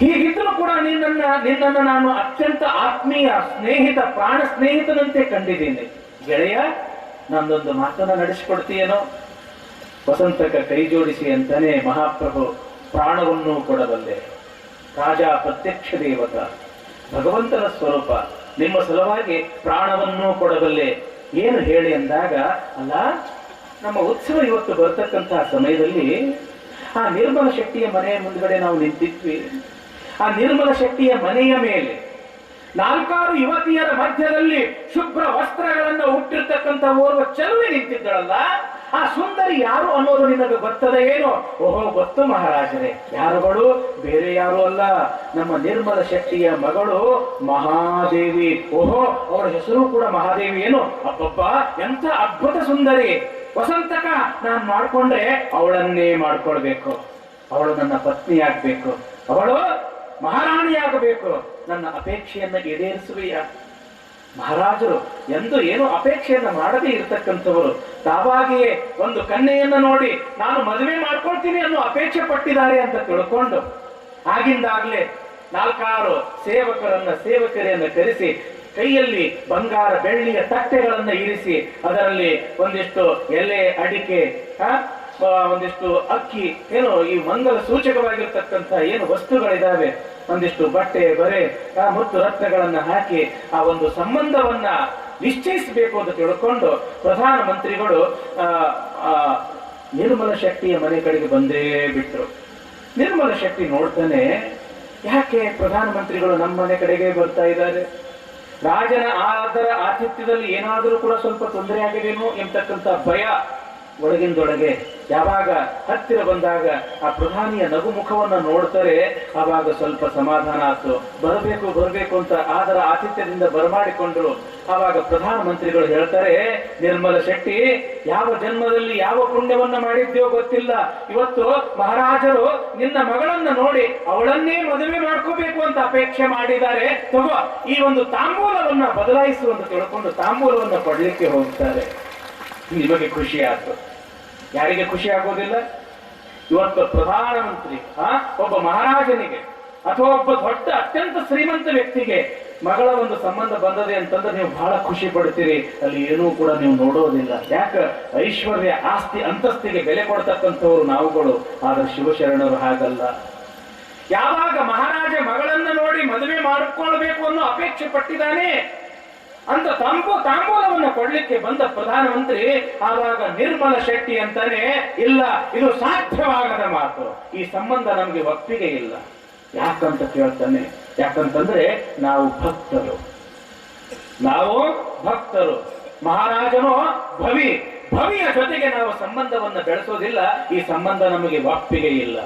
ಹೀಗಿದ್ರೂ ಕೂಡ ನಿನ್ನನ್ನ, ನಿನ್ನನ್ನು ನಾನು ಅತ್ಯಂತ ಆತ್ಮೀಯ ಸ್ನೇಹಿತ, ಪ್ರಾಣ ಸ್ನೇಹಿತನಂತೆ ಕಂಡಿದ್ದೀನಿ. ಗೆಳೆಯ ನಂದೊಂದು ಮಾತನ್ನ ನಡೆಸಿಕೊಡ್ತೀಯೇನೋ? ವಸಂತಕ ಕೈ ಜೋಡಿಸಿ ಅಂತಾನೆ ಮಹಾಪ್ರಭು ಪ್ರಾಣವನ್ನು ಕೊಡಬಲ್ಲೆ. ರಾಜ ಪ್ರತ್ಯಕ್ಷ ದೇವತ. ಭಗವಂತನ ಸ್ವರೂಪ. ನಿಮ್ಮ ಸಲುವಾಗಿ ಪ್ರಾಣವನ್ನು ಕೊಡಬಲ್ಲೆ. ಏನು ಹೇಳಿ ಅಂದಾಗ, ಅಲ್ಲ, ನಮ್ಮ ಉತ್ಸವ ಇವತ್ತು ಬರ್ತಕ್ಕಂತಹ ಸಮಯದಲ್ಲಿ ಆ ನಿರ್ಮಲ ಶೆಟ್ಟಿಯ ಮನೆಯ ಮುಂದ್ಗಡೆ ನಾವು ನಿಂತಿದ್ವಿ. ಆ ನಿರ್ಮಲ ಶೆಟ್ಟಿಯ ಮನೆಯ ಮೇಲೆ ನಾಲ್ಕಾರು ಯುವತಿಯರ ಮಧ್ಯದಲ್ಲಿ ಶುಭ್ರ ವಸ್ತ್ರಗಳನ್ನು ಹುಟ್ಟಿರ್ತಕ್ಕಂಥ ಓರ್ವ ಚಲುವೆ ನಿಂತಿದ್ದಳಲ್ಲ. ಆ ಸುಂದರಿ ಯಾರು ಅನ್ನೋದು ನಿನಗೆ ಗೊತ್ತದ ಏನು? ಓಹೋ, ಗೊತ್ತು ಮಹಾರಾಜರೇ. ಯಾರುಗಳು? ಬೇರೆ ಯಾರು ಅಲ್ಲ. ನಮ್ಮ ನಿರ್ಮಲ ಶಕ್ತಿಯ ಮಗಳು ಮಹಾದೇವಿ. ಓಹೋ ಅವರ ಹೆಸರು ಕೂಡ ಮಹಾದೇವಿ ಏನು? ಅಬ್ಬಬ್ಬ, ಎಂಥ ಅದ್ಭುತ ಸುಂದರಿ. ವಸಂತಕ, ನಾನ್ ಮಾಡ್ಕೊಂಡ್ರೆ ಅವಳನ್ನೇ ಮಾಡ್ಕೊಳ್ಬೇಕು. ಅವಳು ನನ್ನ ಪತ್ನಿ ಆಗ್ಬೇಕು ಅವಳು ಮಹಾರಾಣಿಯಾಗಬೇಕು. ನನ್ನ ಅಪೇಕ್ಷೆಯನ್ನ ಈಡೇರಿಸುವೆಯ? ಮಹಾರಾಜರು ಎಂದು ಏನು ಅಪೇಕ್ಷೆಯನ್ನು ಮಾಡದೇ ಇರತಕ್ಕಂಥವರು. ತಾವಾಗಿಯೇ ಒಂದು ಕನ್ಯೆಯನ್ನ ನೋಡಿ ನಾನು ಮದುವೆ ಮಾಡ್ಕೊಳ್ತೀನಿ ಅನ್ನೋ ಅಪೇಕ್ಷೆ ಪಟ್ಟಿದ್ದಾರೆ ಅಂತ ತಿಳ್ಕೊಂಡು ಆಗಿಂದಾಗಲೇ ನಾಲ್ಕಾರು ಸೇವಕರನ್ನ, ಸೇವಕರೆಯನ್ನು ಕರೆಸಿ ಕೈಯಲ್ಲಿ ಬಂಗಾರ ಬೆಳ್ಳಿಯ ತಟ್ಟೆಗಳನ್ನ ಇರಿಸಿ ಅದರಲ್ಲಿ ಒಂದಿಷ್ಟು ಎಲೆ, ಅಡಿಕೆ ಒಂದಿಷ್ಟು ಅಕ್ಕಿ ಏನು ಈ ಮಂಗಲ ಸೂಚಕವಾಗಿರ್ತಕ್ಕಂಥ ಏನು ವಸ್ತುಗಳಿದಾವೆ ಒಂದಿಷ್ಟು ಬಟ್ಟೆ ಬರೆ ಆ, ಮತ್ತು ರತ್ನಗಳನ್ನ ಹಾಕಿ ಆ ಒಂದು ಸಂಬಂಧವನ್ನ ನಿಶ್ಚಯಿಸಬೇಕು ಅಂತ ತಿಳ್ಕೊಂಡು ಪ್ರಧಾನ ಮಂತ್ರಿಗಳು ನಿರ್ಮಲ ಶಕ್ತಿಯ ಮನೆ ಕಡೆಗೆ ಬಂದೇ ಬಿಟ್ರು. ನಿರ್ಮಲ ಶಕ್ತಿ ನೋಡ್ತಾನೆ ಯಾಕೆ ಪ್ರಧಾನಮಂತ್ರಿಗಳು ನಮ್ಮ ಮನೆ ಕಡೆಗೆ ಬರ್ತಾ ಇದ್ದಾರೆ? ರಾಜನ ಆದರ ಆತಿಥ್ಯದಲ್ಲಿ ಏನಾದರೂ ಕೂಡ ಸ್ವಲ್ಪ ತೊಂದರೆ ಆಗಿದೇನೋ ಎಂಬತಕ್ಕಂಥ ಭಯ. ಒಳಗಿಂದೊಳಗೆ ಯಾವಾಗ ಹತ್ತಿರ ಬಂದಾಗ ಆ ಪ್ರಧಾನಿಯ ನಗು ಮುಖವನ್ನು ನೋಡ್ತಾರೆ ಆವಾಗ ಸ್ವಲ್ಪ ಸಮಾಧಾನ ಆಯ್ತು. ಬರಬೇಕು ಬರಬೇಕು ಅಂತ ಆದರ ಆತಿಥ್ಯದಿಂದ ಬರಮಾಡಿಕೊಂಡ್ರು. ಆವಾಗ ಪ್ರಧಾನ ಮಂತ್ರಿಗಳು ಹೇಳ್ತಾರೆ, ನಿರ್ಮಲ ಶೆಟ್ಟಿ, ಯಾವ ಜನ್ಮದಲ್ಲಿ ಯಾವ ಪುಣ್ಯವನ್ನ ಮಾಡಿದ್ಯೋ ಗೊತ್ತಿಲ್ಲ. ಇವತ್ತು ಮಹಾರಾಜರು ನಿನ್ನ ಮಗಳನ್ನ ನೋಡಿ ಅವಳನ್ನೇ ಮದುವೆ ಮಾಡ್ಕೋಬೇಕು ಅಂತ ಅಪೇಕ್ಷೆ ಮಾಡಿದ್ದಾರೆ. ತಗೋ, ಈ ಒಂದು ತಾಂಬೂಲವನ್ನ ಬದಲಾಯಿಸು ಅಂತ ತಿಳ್ಕೊಂಡು ತಾಂಬೂಲವನ್ನ ಕೊಡ್ಲಿಕ್ಕೆ ಹೋಗ್ತಾರೆ. ನಿಮಗೆ ಖುಷಿ ಆಯ್ತು ಯಾರಿಗೆ ಖುಷಿ ಆಗೋದಿಲ್ಲ? ಇವತ್ತು ಪ್ರಧಾನಮಂತ್ರಿ, ಆ, ಒಬ್ಬ ಮಹಾರಾಜನಿಗೆ ಅಥವಾ ಒಬ್ಬ ದೊಡ್ಡ ಅತ್ಯಂತ ಶ್ರೀಮಂತ ವ್ಯಕ್ತಿಗೆ ಮಗಳ ಒಂದು ಸಂಬಂಧ ಬಂದದೆ ಅಂತಂದ್ರೆ ನೀವು ಬಹಳ ಖುಷಿ ಪಡ್ತೀರಿ. ಅಲ್ಲಿ ಏನೂ ಕೂಡ ನೀವು ನೋಡೋದಿಲ್ಲ. ಯಾಕ? ಐಶ್ವರ್ಯ ಆಸ್ತಿ ಅಂತಸ್ತಿಗೆ ಬೆಲೆ ಕೊಡ್ತಕ್ಕಂಥವ್ರು ನಾವುಗಳು. ಆದ್ರೆ ಶಿವಶರಣರು ಹಾಗಲ್ಲ. ಯಾವಾಗ ಮಹಾರಾಜ ಮಗಳನ್ನ ನೋಡಿ ಮದುವೆ ಮಾಡಿಕೊಳ್ಬೇಕು ಅನ್ನೋ ಅಪೇಕ್ಷೆ ಪಟ್ಟಿದ್ದಾನೆ ಅಂತ ತಂಪು ತಾಂಬೂಲವನ್ನು ಕೊಡ್ಲಿಕ್ಕೆ ಬಂದ ಪ್ರಧಾನಮಂತ್ರಿ ಆವಾಗ ನಿರ್ಮಲ ಶೆಟ್ಟಿ ಅಂತಾನೆ, ಇಲ್ಲ, ಇದು ಸಾಧ್ಯವಾಗದ ಮಾತು. ಈ ಸಂಬಂಧ ನಮಗೆ ಒಪ್ಪಿಗೆ ಇಲ್ಲ. ಯಾಕಂತ ಕೇಳ್ತಾನೆ? ಯಾಕಂತಂದ್ರೆ ನಾವು ಭಕ್ತರು. ನಾವು ಭಕ್ತರು. ಮಹಾರಾಜನು, ಭವಿ. ಭವಿಯ ಜೊತೆಗೆ ನಾವು ಸಂಬಂಧವನ್ನು ಬೆಳೆಸೋದಿಲ್ಲ. ಈ ಸಂಬಂಧ ನಮಗೆ ಒಪ್ಪಿಗೆ ಇಲ್ಲ.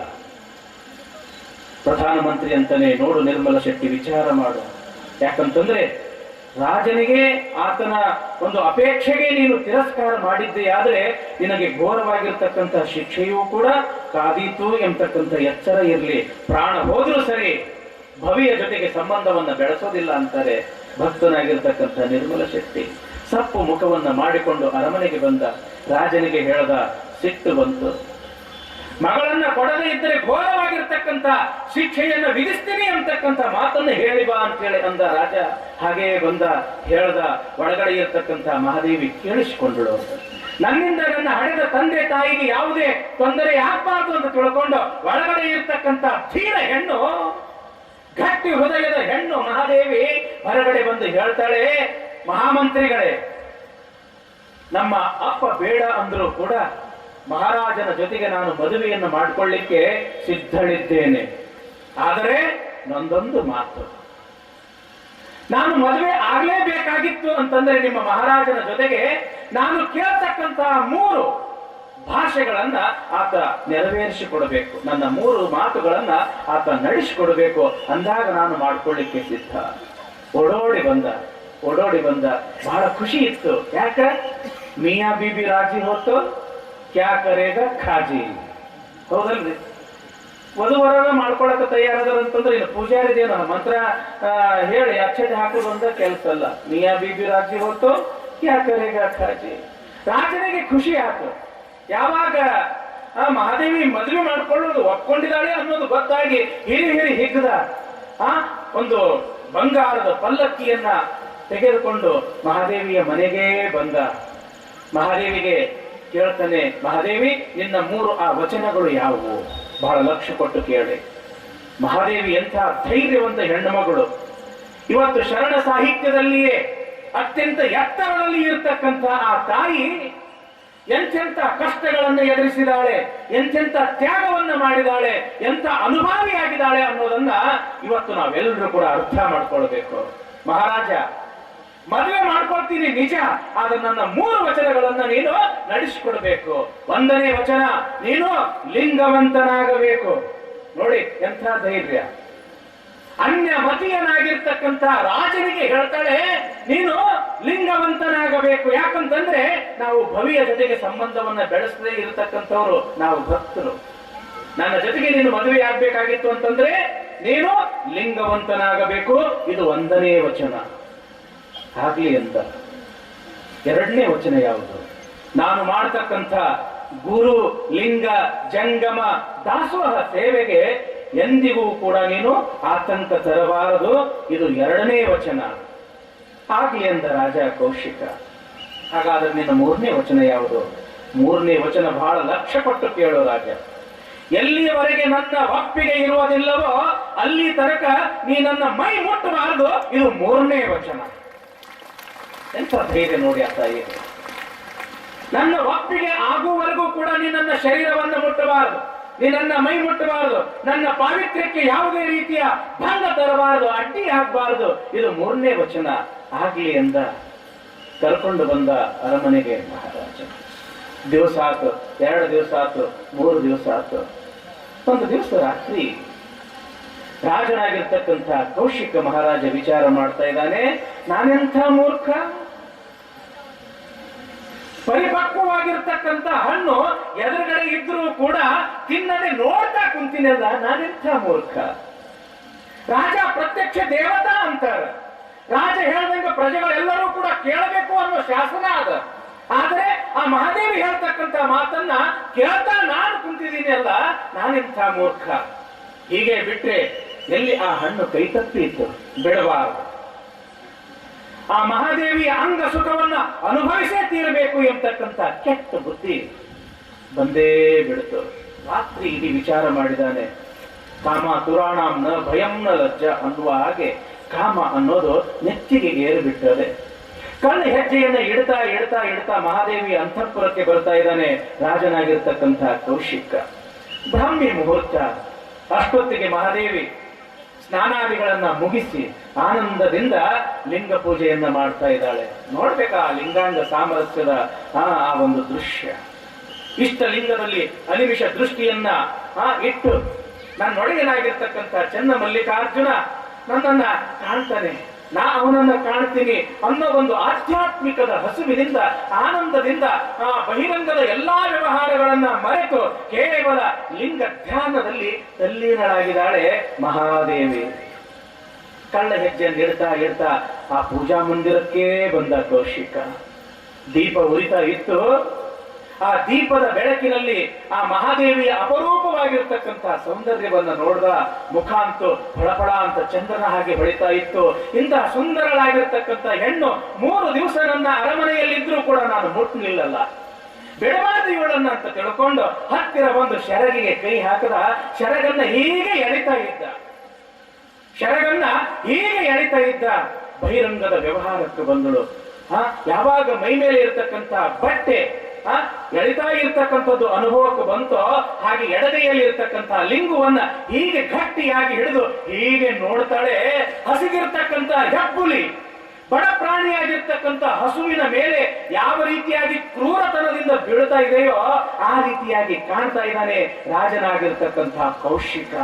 ಪ್ರಧಾನಮಂತ್ರಿ ಅಂತಾನೆ, ನೋಡು ನಿರ್ಮಲ ಶೆಟ್ಟಿ, ವಿಚಾರ ಮಾಡು. ಯಾಕಂತಂದ್ರೆ ರಾಜನಿಗೆ ಆತನ ಒಂದು ಅಪೇಕ್ಷೆಗೆ ನೀನು ತಿರಸ್ಕಾರ ಮಾಡಿದ್ದೆಯಾದರೆ ನಿನಗೆ ಘೋರವಾಗಿರ್ತಕ್ಕಂಥ ಶಿಕ್ಷೆಯೂ ಕೂಡ ಕಾದೀತು ಎಂಬತಕ್ಕಂಥ ಎಚ್ಚರ ಇರಲಿ. ಪ್ರಾಣ ಹೋದರೂ ಸರಿ ಭವಿಯ ಜೊತೆಗೆ ಸಂಬಂಧವನ್ನು ಬೆಳೆಸೋದಿಲ್ಲ ಅಂತಾರೆ ಭಕ್ತನಾಗಿರ್ತಕ್ಕಂಥ ನಿರ್ಮಲ ಶಕ್ತಿ ಸಪ್ಪು ಮುಖವನ್ನ ಮಾಡಿಕೊಂಡು ಅರಮನೆಗೆ ಬಂದ ರಾಜನಿಗೆ ಹೇಳದ, ಸಿಟ್ಟು ಬಂತು. ಮಗಳನ್ನ ಕೊಡದೇ ಇದ್ದರೆ ಘೋರವಾಗಿರ್ತಕ್ಕಂಥ ಶಿಕ್ಷೆಯನ್ನ ವಿಧಿಸ್ತೀನಿ ಅಂತಕ್ಕಂಥ ಮಾತನ್ನು ಹೇಳಿ ಬಾ ಅಂತ ಹೇಳಿ ಅಂದ ರಾಜ. ಹಾಗೇ ಬಂದ, ಹೇಳ್ದ, ಒಳಗಡೆ ಇರ್ತಕ್ಕಂಥ ಮಹಾದೇವಿ ಕೇಳಿಸಿಕೊಂಡಳು. ನನ್ನಿಂದ ನನ್ನ ಹಡೆದ ತಂದೆ ತಾಯಿಗೆ ಯಾವುದೇ ತೊಂದರೆ ಆಗ್ಬಾರ್ದು ಅಂತ ತಿಳ್ಕೊಂಡು ಒಳಗಡೆ ಇರ್ತಕ್ಕಂಥ ಧೀರ ಹೆಣ್ಣು, ಗಟ್ಟಿ ಹೃದಯದ ಹೆಣ್ಣು ಮಹಾದೇವಿ ಹೊರಗಡೆ ಬಂದು ಹೇಳ್ತಾಳೆ, ಮಹಾಮಂತ್ರಿಗಳೇ, ನಮ್ಮ ಅಪ್ಪ ಬೇಡ ಅಂದ್ರೂ ಕೂಡ ಮಹಾರಾಜನ ಜೊತೆಗೆ ನಾನು ಮದುವೆಯನ್ನು ಮಾಡಿಕೊಳ್ಳಿಕ್ಕೆ ಸಿದ್ಧಳಿದ್ದೇನೆ. ಆದರೆ ನಂದೊಂದು ಮಾತು. ನಾನು ಮದುವೆ ಆಗಲೇಬೇಕಾಗಿತ್ತು ಅಂತಂದ್ರೆ ನಿಮ್ಮ ಮಹಾರಾಜನ ಜೊತೆಗೆ ನಾನು ಕೇಳ್ತಕ್ಕಂತಹ ಮೂರು ಭಾಷೆಗಳನ್ನ ಆತ ನೆರವೇರಿಸಿಕೊಡಬೇಕು. ನನ್ನ ಮೂರು ಮಾತುಗಳನ್ನ ಆತ ನಡೆಸಿಕೊಡಬೇಕು ಅಂದಾಗ ನಾನು ಮಾಡ್ಕೊಳ್ಳಿಕ್ಕೆ ಸಿದ್ಧ. ಓಡೋಡಿ ಬಂದ ಓಡೋಡಿ ಬಂದ. ಬಹಳ ಖುಷಿ ಇತ್ತು. ಯಾಕ? ಮಿಯಾ ಬಿಬಿ ರಾಜಿ ಹೊತ್ತು ಕ್ಯಾ ಕರೇಗ ಖಾಜಿ? ಹೌದಲ್ರಿ? ವಧುವರನ ಮಾಡ್ಕೊಳಕ ತಯಾರಾದ್ರ ಅಂತಂದ್ರೆ ಇನ್ನು ಪೂಜಾರಿದೇನು ಮಂತ್ರ ಹೇಳಿ ಅಕ್ಷತೆ ಹಾಕೋದು ಅಂತ ಕೆಲಸ ಅಲ್ಲ. ಮಿಯಾ ಬೀಬಿ ರಾಜ್ಯ ಹೊತ್ತು ಕ್ಯಾ ಕರೆಗ ಖಾಜಿ? ರಾಜನಿಗೆ ಖುಷಿ ಹಾಕು ಯಾವಾಗ, ಆ, ಮಹಾದೇವಿ ಮದುವೆ ಮಾಡ್ಕೊಳ್ಳೋದು ಒಪ್ಕೊಂಡಿದ್ದಾಳೆ ಅನ್ನೋದು ಗೊತ್ತಾಗಿ ಹಿರಿ ಹಿರಿ ಹಿಗ್ಗದ ಆ, ಒಂದು ಬಂಗಾರದ ಪಲ್ಲಕ್ಕಿಯನ್ನ ತೆಗೆದುಕೊಂಡು ಮಹಾದೇವಿಯ ಮನೆಗೆ ಬಂದ. ಮಹಾದೇವಿಗೆ ಕೇಳ್ತಾನೆ, ಮಹಾದೇವಿ, ನಿನ್ನ ಮೂರು ಆ ವಚನಗಳು ಯಾವುವು? ಬಹಳ ಲಕ್ಷ್ಯ ಕೊಟ್ಟು ಕೇಳಿ. ಮಹಾದೇವಿ, ಎಂಥ ಧೈರ್ಯವಂತ ಹೆಣ್ಣು ಮಗಳು ಇವತ್ತು ಶರಣ ಸಾಹಿತ್ಯದಲ್ಲಿಯೇ ಅತ್ಯಂತ ಎತ್ತರದಲ್ಲಿ ಇರತಕ್ಕಂಥ ಆ ತಾಯಿ ಎಂತೆಂಥ ಕಷ್ಟಗಳನ್ನು ಎದುರಿಸಿದಾಳೆ ಎಂತೆಂಥ ತ್ಯಾಗವನ್ನು ಮಾಡಿದಾಳೆ ಎಂತ ಅನುಭಾವಿಯಾಗಿದ್ದಾಳೆ ಅನ್ನೋದನ್ನ ಇವತ್ತು ನಾವೆಲ್ಲರೂ ಕೂಡ ಅರ್ಥ ಮಾಡ್ಕೊಳ್ಬೇಕು. ಮಹಾರಾಜ ಮದುವೆ ಮಾಡ್ಕೊಳ್ತೀನಿ, ನಿಜ. ಆದ್ರೆ ನನ್ನ ಮೂರು ವಚನಗಳನ್ನ ನೀನು ನಡೆಸಿಕೊಡ್ಬೇಕು. ಒಂದನೇ ವಚನ, ನೀನು ಲಿಂಗವಂತನಾಗಬೇಕು. ನೋಡಿ, ಎಂಥ ಧೈರ್ಯ. ಅನ್ಯ ಮತೀಯನಾಗಿರ್ತಕ್ಕಂಥ ರಾಜನಿಗೆ ಹೇಳ್ತಾಳೆ, ನೀನು ಲಿಂಗವಂತನಾಗಬೇಕು. ಯಾಕಂತಂದ್ರೆ, ನಾವು ಭವಿಯ ಜೊತೆಗೆ ಸಂಬಂಧವನ್ನ ಬೆಳೆಸದೇ ಇರತಕ್ಕಂಥವ್ರು ನಾವು ಭಕ್ತರು. ನನ್ನ ಜೊತೆಗೆ ನೀನು ಮದುವೆ ಆಗ್ಬೇಕಾಗಿತ್ತು ಅಂತಂದ್ರೆ, ನೀನು ಲಿಂಗವಂತನಾಗಬೇಕು. ಇದು ಒಂದನೇ ವಚನ. ಆಗ್ಲಿ ಅಂತ. ಎರಡನೇ ವಚನ ಯಾವುದು? ನಾನು ಮಾಡ್ತಕ್ಕಂಥ ಗುರು, ಲಿಂಗ, ಜಂಗಮ, ದಾಸೋಹ ಸೇವೆಗೆ ಎಂದಿಗೂ ಕೂಡ ನೀನು ಆತಂಕ ತರಬಾರದು. ಇದು ಎರಡನೇ ವಚನ. ಆಗ್ಲಿ ಅಂದ ರಾಜ ಕೌಶಿಕ. ಹಾಗಾದ್ರೆ ನಿನ್ನ ಮೂರನೇ ವಚನ ಯಾವುದು? ಮೂರನೇ ವಚನ ಬಹಳ ಲಕ್ಷ ಕೊಟ್ಟು ಕೇಳೋ ರಾಜ. ಎಲ್ಲಿಯವರೆಗೆ ನನ್ನ ಒಪ್ಪಿಗೆ ಇರುವುದಿಲ್ಲವೋ ಅಲ್ಲಿ ತನಕ ನೀ ನನ್ನ ಮೈ ಮುಟ್ಟಬಾರದು. ಇದು ಮೂರನೇ ವಚನ. ಎಂತ ಧೈರ್ಯ ನೋಡಿ ಆ ನನ್ನ ಒಪ್ಪಿಗೆ ಆಗುವವರೆಗೂ ಕೂಡ ನೀ ನನ್ನ ಶರೀರವನ್ನು ಮುಟ್ಟಬಾರದು. ನೀ ನನ್ನ ಮೈ ಮುಟ್ಟಬಾರದು. ನನ್ನ ಪಾವಿತ್ರ್ಯಕ್ಕೆ ಯಾವುದೇ ರೀತಿಯ ಭಂಗ ತರಬಾರದು, ಅಡ್ಡಿ ಆಗಬಾರದು. ಇದು ಮೂರನೇ ವಚನ. ಆಗ್ಲಿ ಎಂದ ಕರ್ಕೊಂಡು ಬಂದ ಅರಮನೆಗೆ ಮಹಾರಾಜ. ದಿವಸ ಆತು, ಎರಡು ದಿವಸ ಆತು, ಮೂರು ದಿವಸ ಆತು. ಒಂದು ದಿವಸ ರಾತ್ರಿ ರಾಜನಾಗಿರ್ತಕ್ಕಂಥ ಕೌಶಿಕ ಮಹಾರಾಜ ವಿಚಾರ ಮಾಡ್ತಾ ಇದ್ದಾನೆ. ನಾನೆಂಥ ಮೂರ್ಖ? ಪರಿಪಕ್ವವಾಗಿರ್ತಕ್ಕಂಥ ಹಣ್ಣು ಎದುರುಗಡೆ ಇದ್ರೂ ಕೂಡ ತಿನ್ನದೆ ನೋಡ್ತಾ ಕುಂತಿನಲ್ಲ, ನಾನೆಂಥ ಮೂರ್ಖ? ರಾಜ ಪ್ರತ್ಯಕ್ಷ ದೇವತಾ ಅಂತಾರೆ. ರಾಜ ಹೇಳ್ದಂಗೆ ಪ್ರಜೆಗಳೆಲ್ಲರೂ ಕೂಡ ಕೇಳಬೇಕು ಅನ್ನೋ ಶಾಸನ ಅದ. ಆದರೆ ಆ ಮಹಾದೇವಿ ಹೇಳ್ತಕ್ಕಂತ ಮಾತನ್ನ ಕೇಳ್ತಾ ನಾನು ಕುಂತಿದ್ದೀನಿ ಅಲ್ಲ, ನಾನೆಂಥ ಮೂರ್ಖ? ಹೀಗೆ ಬಿಟ್ರೆ ಎಲ್ಲಿ ಆ ಹಣ್ಣು ಕೈ ತಪ್ಪಿತ್ತು ಬಿಡಬಾರದು ಆ ಮಹಾದೇವಿಯ ಅಂಗ ಸುಖವನ್ನ ಅನುಭವಿಸೇ ತೀರಬೇಕು ಎಂತಕ್ಕಂತ ಕೆಟ್ಟ ಬುದ್ಧಿ ಬಂದೇ ಬಿಡ್ತು. ರಾತ್ರಿ ಇಡೀ ವಿಚಾರ ಮಾಡಿದಾನೆ. ಕಾಮ ತುರಾಣಾಂನ ಭಯಂನ ಲಜ್ಜ ಅನ್ನುವ ಹಾಗೆ ಕಾಮ ಅನ್ನೋದು ನೆತ್ತಿಗೆ ಏರು ಬಿಟ್ಟದೆ. ಕಣ್ಣು ಹೆಜ್ಜೆಯನ್ನ ಇಡ್ತಾ ಇಡ್ತಾ ಇಡ್ತಾ ಮಹಾದೇವಿ ಅಂತಃಪುರಕ್ಕೆ ಬರ್ತಾ ಇದ್ದಾನೆ. ರಾಜನಾಗಿರ್ತಕ್ಕಂಥ ಕೌಶಿಕ. ಬ್ರಾಹ್ಮಿ ಮುಹೂರ್ತ. ಅಷ್ಟೊತ್ತಿಗೆ ಮಹಾದೇವಿ ಸ್ನಾನಾದಿಗಳನ್ನ ಮುಗಿಸಿ ಆನಂದದಿಂದ ಲಿಂಗ ಪೂಜೆಯನ್ನ ಮಾಡ್ತಾ ಇದ್ದಾಳೆ. ನೋಡ್ಬೇಕಾ ಆ ಲಿಂಗಾಂಗ ಸಾಮರಸ್ಯದ ಆ ಆ ಒಂದು ದೃಶ್ಯ. ಇಷ್ಟ ಲಿಂಗದಲ್ಲಿ ಅನಿಮಿಷ ದೃಷ್ಟಿಯನ್ನ, ಆ, ಇಟ್ಟು ನನ್ನೊಡೆಯನಾಗಿರ್ತಕ್ಕಂಥ ಚನ್ನ ಮಲ್ಲಿಕಾರ್ಜುನ ನನ್ನನ್ನ ಕಾಣ್ತಾನೆ. ನಾ ಅವನನ್ನ ಕಾಣ್ತೀನಿ ಅನ್ನೋ ಒಂದು ಆಧ್ಯಾತ್ಮಿಕದ ಹಸುವಿನಿಂದ, ಆನಂದದಿಂದ ಆ ಬಹಿರಂಗದ ಎಲ್ಲಾ ವ್ಯವಹಾರಗಳನ್ನ ಮರೆತು ಕೇವಲ ಲಿಂಗ ಧ್ಯಾನದಲ್ಲಿ ತಲ್ಲೀನಳಾಗಿದ್ದಾಳೆ ಮಹಾದೇವಿ. ಕಳ್ಳ ಹೆಜ್ಜೆ ಇಡ್ತಾ ಇಡ್ತಾ ಆ ಪೂಜಾ ಮಂದಿರಕ್ಕೆ ಬಂದ ಕೌಶಿಕ. ದೀಪ ಉರಿತಾ ಇತ್ತು. ಆ ದೀಪದ ಬೆಳಕಿನಲ್ಲಿ ಆ ಮಹಾದೇವಿಯ ಅಪರೂಪವಾಗಿರ್ತಕ್ಕಂಥ ಸೌಂದರ್ಯವನ್ನ ನೋಡ್ದ ಮುಖಾಂತು ಫಳಫಳ ಅಂತ ಚಂದ್ರನ ಹಾಗೆ ಹೊಳಿತಾ ಇತ್ತು. ಇಂತಹ ಸುಂದರಳಾಗಿರ್ತಕ್ಕಂಥ ಹೆಣ್ಣು ಮೂರು ದಿವಸ ನನ್ನ ಅರಮನೆಯಲ್ಲಿದ್ರೂ ಕೂಡ ನಾನು ಮುಟ್ಟಲಿಲ್ಲಲ್ಲ ಬೆಳವಾದ ಇವಳನ್ನ ಅಂತ ತಿಳ್ಕೊಂಡು ಹತ್ತಿರ ಒಂದು ಶರಗಿಗೆ ಕೈ ಹಾಕದ, ಶರಗನ್ನ ಹೀಗೆ ಎಳಿತಾ ಇದ್ದ. ಶರಗನ್ನ ಹೀಗೆ ಎಳಿತಾ ಇದ್ದ ಬಹಿರಂಗದ ವ್ಯವಹಾರಕ್ಕೆ ಬಂದಳು. ಆ ಯಾವಾಗ ಮೈ ಮೇಲೆ ಇರತಕ್ಕಂತ ಬಟ್ಟೆ ಆ ಎಳಿತಾ ಇರ್ತಕ್ಕಂಥದ್ದು ಅನುಭವಕ್ಕೆ ಬಂತೋ, ಹಾಗೆ ಎಡದೆಯಲ್ಲಿ ಇರ್ತಕ್ಕಂತಹ ಲಿಂಗುವನ್ನ ಹೀಗೆ ಗಟ್ಟಿಯಾಗಿ ಹಿಡಿದು ಹೀಗೆ ನೋಡ್ತಾಳೆ, ಹಸಿಗಿರ್ತಕ್ಕಂಥ ಹೆಬ್ಬುಲಿ, ಬಡ ಪ್ರಾಣಿಯಾಗಿರ್ತಕ್ಕಂಥ ಹಸುವಿನ ಮೇಲೆ ಯಾವ ರೀತಿಯಾಗಿ ಕ್ರೂರತನದಿಂದ ಬೀಳ್ತಾ ಇದೆಯೋ, ಆ ರೀತಿಯಾಗಿ ಕಾಣ್ತಾ ಇದ್ದಾನೆ ರಾಜನಾಗಿರ್ತಕ್ಕಂಥ ಕೌಶಿಕ.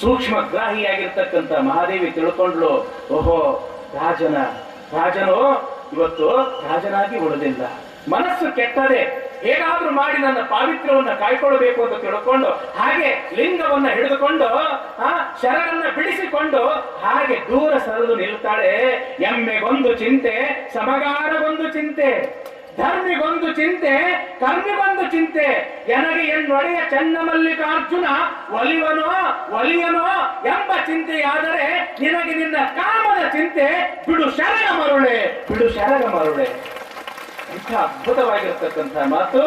ಸೂಕ್ಷ್ಮ ಗ್ರಾಹಿಯಾಗಿರ್ತಕ್ಕಂಥ ಮಹಾದೇವಿ ತಿಳ್ಕೊಂಡ್ಲು ಓಹೋ, ರಾಜನ, ರಾಜನು, ಇವತ್ತು ರಾಜನಾಗಿ ಉಳಿದಿಲ್ಲ. ಮನಸ್ಸು ಕೆಟ್ಟದೆ, ಹೇಗಾದ್ರೂ ಮಾಡಿ ನನ್ನ ಪಾವಿತ್ರ್ಯವನ್ನ ಕಾಯ್ಕೊಳ್ಬೇಕು ಅಂತ ತಿಳ್ಕೊಂಡು, ಹಾಗೆ ಲಿಂಗವನ್ನ ಹಿಡಿದುಕೊಂಡು, ಆ, ಶರಣನ್ನ ಬಿಡಿಸಿಕೊಂಡು, ಹಾಗೆ ದೂರ ಸರಿದು ನಿಲ್ತಾಳೆ. ಎಮ್ಮೆಗೊಂದು ಚಿಂತೆ, ಸಮಗಾರಗೊಂದು ಚಿಂತೆ. ಧರ್ಮಿಗೊಂದು ಚಿಂತೆ ಕರ್ಮಿಗೊಂದು ಚಿಂತೆ. ಎನಗೆ ಎನ್ನೊಡೆಯ ಚನ್ನಮಲ್ಲಿಕಾರ್ಜುನ ಒಲಿವನೋ, ಒಲಿಯನೋ ಎಂಬ ಚಿಂತೆಯಾದರೆ ನಿನಗೆ ನಿನ್ನ ಕಾಮದ ಚಿಂತೆ, ಬಿಡು ಶರಣ ಮರುಳೆ, ಬಿಡು ಶರಣ ಮರುಳೆ. ಎಂಥ ಅದ್ಭುತವಾಗಿರ್ತಕ್ಕಂಥ ಮಾತು,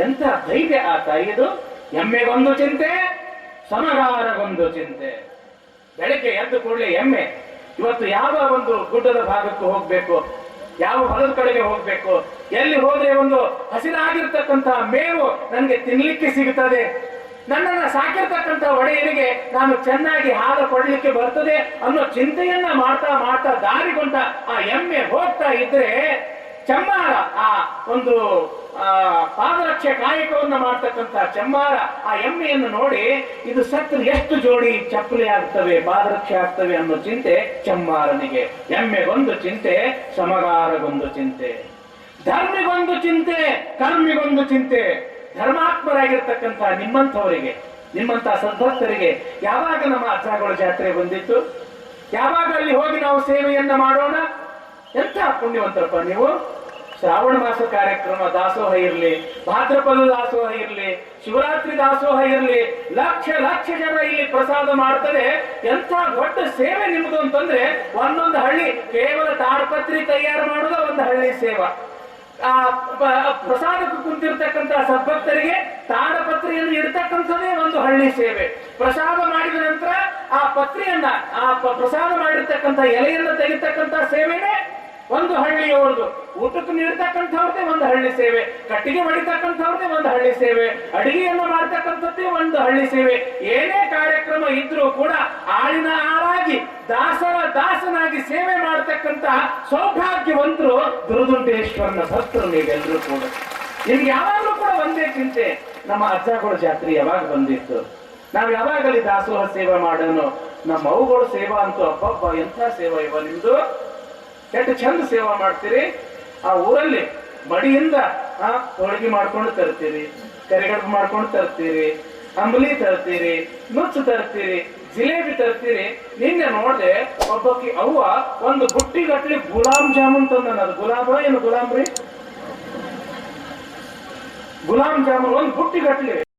ಎಂಥ ಧೈರ್ಯ ಆ ತಾಯಿದು ಎಮ್ಮೆಗೊಂದು ಚಿಂತೆ, ಸಮಗಾರಗೊಂದು ಚಿಂತೆ. ಬೆಳಗ್ಗೆ ಎದ್ದು ಕೂಡಲೇ ಎಮ್ಮೆ. ಇವತ್ತು ಯಾವ ಒಂದು ಗುಡ್ಡದ ಭಾಗಕ್ಕೂ ಹೋಗ್ಬೇಕು? ಯಾವ ಹೊಲದ ಕಡೆಗೆ ಹೋಗ್ಬೇಕು? ಎಲ್ಲಿ ಹೋದ್ರೆ ಒಂದು ಹಸಿರಾಗಿರ್ತಕ್ಕಂಥ ಮೇವು ನನಗೆ ತಿನ್ಲಿಕ್ಕೆ ಸಿಗುತ್ತದೆ ನನ್ನನ್ನು ಸಾಕಿರ್ತಕ್ಕಂಥ ಒಡೆಯರಿಗೆ ನಾನು ಚೆನ್ನಾಗಿ ಹಾಲು ಕೊಡ್ಲಿಕ್ಕೆ ಬರ್ತದೆ ಅನ್ನೋ ಚಿಂತೆಯನ್ನ ಮಾಡ್ತಾ ಮಾಡ್ತಾ ದಾರಿಗೊಂಡ ಆ ಎಮ್ಮೆ ಹೋಗ್ತಾ ಇದ್ರೆ ಚಮ್ಮಾರ, ಆ ಒಂದು, ಆ, ಪಾದರಕ್ಷೆ ಕಾಯಕವನ್ನು ಮಾಡ್ತಕ್ಕಂಥ ಚಮ್ಮಾರ, ಆ ಎಮ್ಮೆಯನ್ನು ನೋಡಿ, ಇದು ಸತ್ರ ಎಷ್ಟು ಜೋಡಿ ಚಪ್ಪಲಿ ಆಗ್ತವೆ, ಪಾದರಕ್ಷೆ ಆಗ್ತವೆ ಅನ್ನೋ ಚಿಂತೆ ಚಮ್ಮಾರನಿಗೆ. ಎಮ್ಮೆಗೊಂದು ಚಿಂತೆ, ಸಮಗಾರಗೊಂದು ಚಿಂತೆ. ಧರ್ಮಿಗೊಂದು ಚಿಂತೆ, ಕರ್ಮಿಗೊಂದು ಚಿಂತೆ. ಧರ್ಮಾತ್ಮರಾಗಿರ್ತಕ್ಕಂಥ ನಿಮ್ಮಂಥವರಿಗೆ ನಿಮ್ಮಂತ ಸದ್ಭಕ್ತರಿಗೆ ಯಾವಾಗ ನಮ್ಮ ಅಜ್ಜಗಳ ಜಾತ್ರೆ ಬಂದಿತ್ತು? ಯಾವಾಗ ಅಲ್ಲಿ ಹೋಗಿ ನಾವು ಸೇವೆಯನ್ನ ಮಾಡೋಣ? ಎಂಥ ಪುಣ್ಯವಂತರಪ್ಪ ನೀವು? ಶ್ರಾವಣ ಮಾಸ ಕಾರ್ಯಕ್ರಮ ದಾಸೋಹ ಇರಲಿ, ಭಾದ್ರಪದ ದಾಸೋಹ ಇರಲಿ, ಶಿವರಾತ್ರಿ ದಾಸೋಹ ಇರಲಿ, ಲಕ್ಷ ಲಕ್ಷ ಜನ ಇಲ್ಲಿ ಪ್ರಸಾದ ಮಾಡ್ತಾರೆ ಎಂಥ ದೊಡ್ಡ ಸೇವೆ ನಿಮ್ದು ಅಂತಂದ್ರೆ ಒಂದೊಂದು ಹಳ್ಳಿ, ಕೇವಲ ತಾಡ್ಪತ್ರಿ ತಯಾರು ಮಾಡುದ ಒಂದು ಹಳ್ಳಿ ಸೇವಾ. ಆ ಪ್ರಸಾದಕ್ಕೆ ಕುಂತಿರ್ತಕ್ಕಂಥ ಸದ್ಭಕ್ತರಿಗೆ ತಾಡಪತ್ರಿಯನ್ನು ಇಡ್ತಕ್ಕಂಥದ್ದೇ ಒಂದು ಹಳ್ಳಿ ಸೇವೆ. ಪ್ರಸಾದ ಮಾಡಿದ ನಂತರ ಆ ಪತ್ರಿಯನ್ನ, ಆ ಪ್ರಸಾದ ಮಾಡಿರ್ತಕ್ಕಂಥ ಎಲೆಯನ್ನು ತೆಗಿತಕ್ಕಂಥ ಸೇವೆನೇ ಒಂದು ಹಳ್ಳಿಯವರದು ಊಟಕ್ಕೆ ನೀಡ್ತಕ್ಕಂಥವ್ರದೇ ಒಂದು ಹಳ್ಳಿ ಸೇವೆ. ಕಟ್ಟಿಗೆ ಹೊಡಿತಕ್ಕಂಥವ್ರದೇ ಒಂದು ಹಳ್ಳಿ ಸೇವೆ. ಅಡಿಗೆಯನ್ನು ಮಾಡ್ತಕ್ಕಂಥದ್ದೇ ಒಂದು ಹಳ್ಳಿ ಸೇವೆ. ಏನೇ ಕಾರ್ಯಕ್ರಮ ಇದ್ರೂ ಕೂಡ ಆಳಿನ ಆಳಾಗಿ ದಾಸರ ದಾಸನಾಗಿ ಸೇವೆ ಮಾಡ್ತಕ್ಕಂಥ ಸೌಭಾಗ್ಯವಂತರು ದುರದುಂಟೇಶ್ವರನ ಭಕ್ತರು ನೀವೆಲ್ಲರೂ ಕೂಡ. ನಿಮ್ಗೆ ಯಾವಾಗಲೂ ಕೂಡ ಒಂದೇ ಚಿಂತೆ, ನಮ್ಮ ಅಜ್ಜಗಳ ಜಾತ್ರೆ ಯಾವಾಗ ಬಂದಿತ್ತು? ನಾವು ಯಾವಾಗಲಿ ದಾಸೋಹ ಸೇವೆ ಮಾಡೋಣ ನಮ್ಮ ಅವುಗಳು ಸೇವಾ ಅಂತೂ ಅಪ್ಪ ಎಂಥ ಸೇವಾ ಇವ ನಿಮ್ದು? ಎಷ್ಟು ಚಂದ ಸೇವಾ ಮಾಡ್ತೀರಿ, ಆ ಊರಲ್ಲಿ ಮಡಿಯಿಂದ, ಆ, ಹೋಳಿಗೆ ಮಾಡ್ಕೊಂಡು ತರ್ತೀರಿ, ಕರಿಗಡಬು ಮಾಡ್ಕೊಂಡು ತರ್ತೀರಿ, ಅಂಬಲಿ ತರ್ತೀರಿ, ನುಚ್ಚು ತರ್ತೀರಿ, ಜಿಲೇಬಿ ತರ್ತೀರಿ. ನಿನ್ನೆ ನೋಡಿದೆ ಒಬ್ಬಕಿ ಅವ್ವ ಒಂದು ಬುಟ್ಟಿ ಗಟ್ಲಿ ಗುಲಾಬ್ ಜಾಮೂನ್ ತಂದನ. ಅದು ಗುಲಾಬ ಏನು ಗುಲಾಬ್ರಿ? ಗುಲಾಬ್ ಜಾಮೂನ್ ಒಂದು ಬುಟ್ಟಿ ಗಟ್ಲಿ